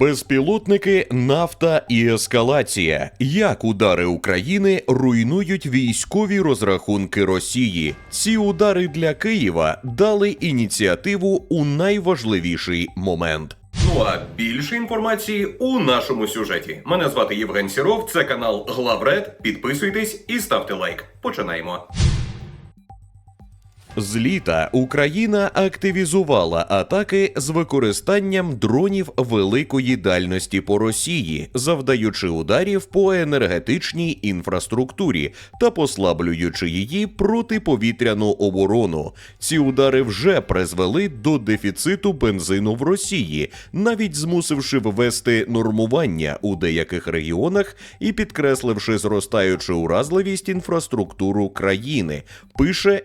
Безпілотники, нафта і ескалація. Як удари України руйнують військові розрахунки Росії? Ці удари для Києва дали ініціативу у найважливіший момент. Ну а більше інформації у нашому сюжеті. Мене звати Євген Сіров. Це канал Главред. Підписуйтесь і ставте лайк. Починаємо. З літа Україна активізувала атаки з використанням дронів великої дальності по Росії, завдаючи ударів по енергетичній інфраструктурі та послаблюючи її протиповітряну оборону. Ці удари вже призвели до дефіциту бензину в Росії, навіть змусивши ввести нормування у деяких регіонах і підкресливши зростаючу уразливість інфраструктуру країни. Пише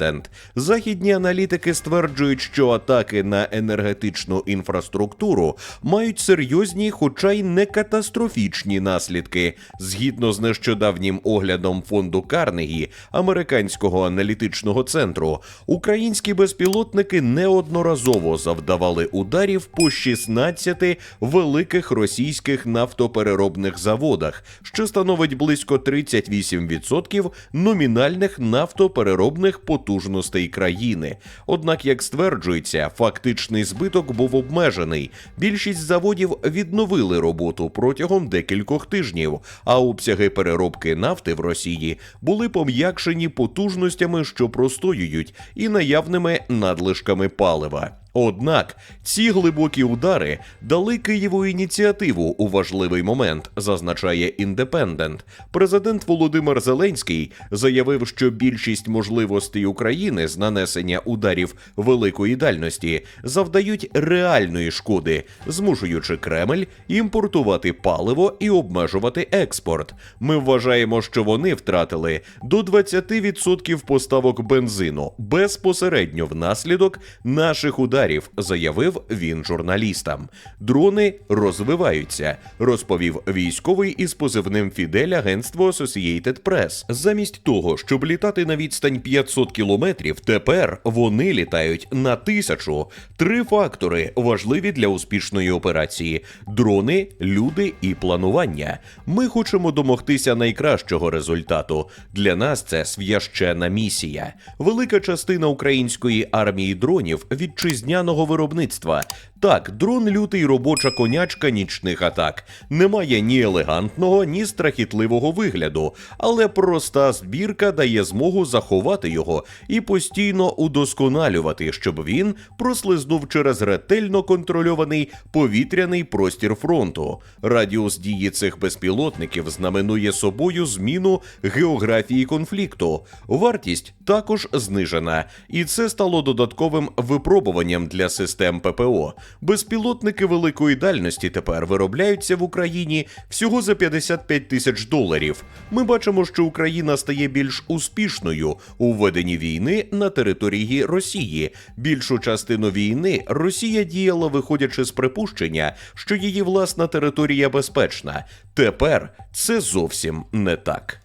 Індепендент. Західні аналітики стверджують, що атаки на енергетичну інфраструктуру мають серйозні, хоча й не катастрофічні наслідки. Згідно з нещодавнім оглядом фонду Карнегі американського аналітичного центру, українські безпілотники неодноразово завдавали ударів по 16 великих російських нафтопереробних заводах, що становить близько 38% номінальних нафтопереробних потужностей країни. Однак, як стверджується, фактичний збиток був обмежений. Більшість заводів відновили роботу протягом декількох тижнів, а обсяги переробки нафти в Росії були пом'якшені потужностями, що простоюють, і наявними надлишками палива. Однак ці глибокі удари дали Києву ініціативу у важливий момент, зазначає індепендент. Президент Володимир Зеленський заявив, що більшість можливостей України з нанесення ударів великої дальності завдають реальної шкоди, змушуючи Кремль імпортувати паливо і обмежувати експорт. Ми вважаємо, що вони втратили до 20% поставок бензину безпосередньо внаслідок наших ударів ударів, заявив він журналістам. Дрони розвиваються, розповів військовий із позивним Фідель агентство Associated Press. Замість того, щоб літати на відстань 500 кілометрів, тепер вони літають на тисячу. Три фактори важливі для успішної операції: дрони, люди і планування. Ми хочемо домогтися найкращого результату. Для нас це священна місія. Велика частина української армії дронів вітчизняна вітчизняного виробництва. Так, дрон лютий робоча конячка нічних атак. Немає ні елегантного, ні страхітливого вигляду, але проста збірка дає змогу заховати його і постійно удосконалювати, щоб він прослизнув через ретельно контрольований повітряний простір фронту. Радіус дії цих безпілотників знаменує собою зміну географії конфлікту. Вартість також знижена, і це стало додатковим випробуванням для систем ППО. Безпілотники великої дальності тепер виробляються в Україні всього за 55 тисяч доларів. Ми бачимо, що Україна стає більш успішною у веденні війни на території Росії. Більшу частину війни Росія діяла, виходячи з припущення, що її власна територія безпечна. Тепер це зовсім не так.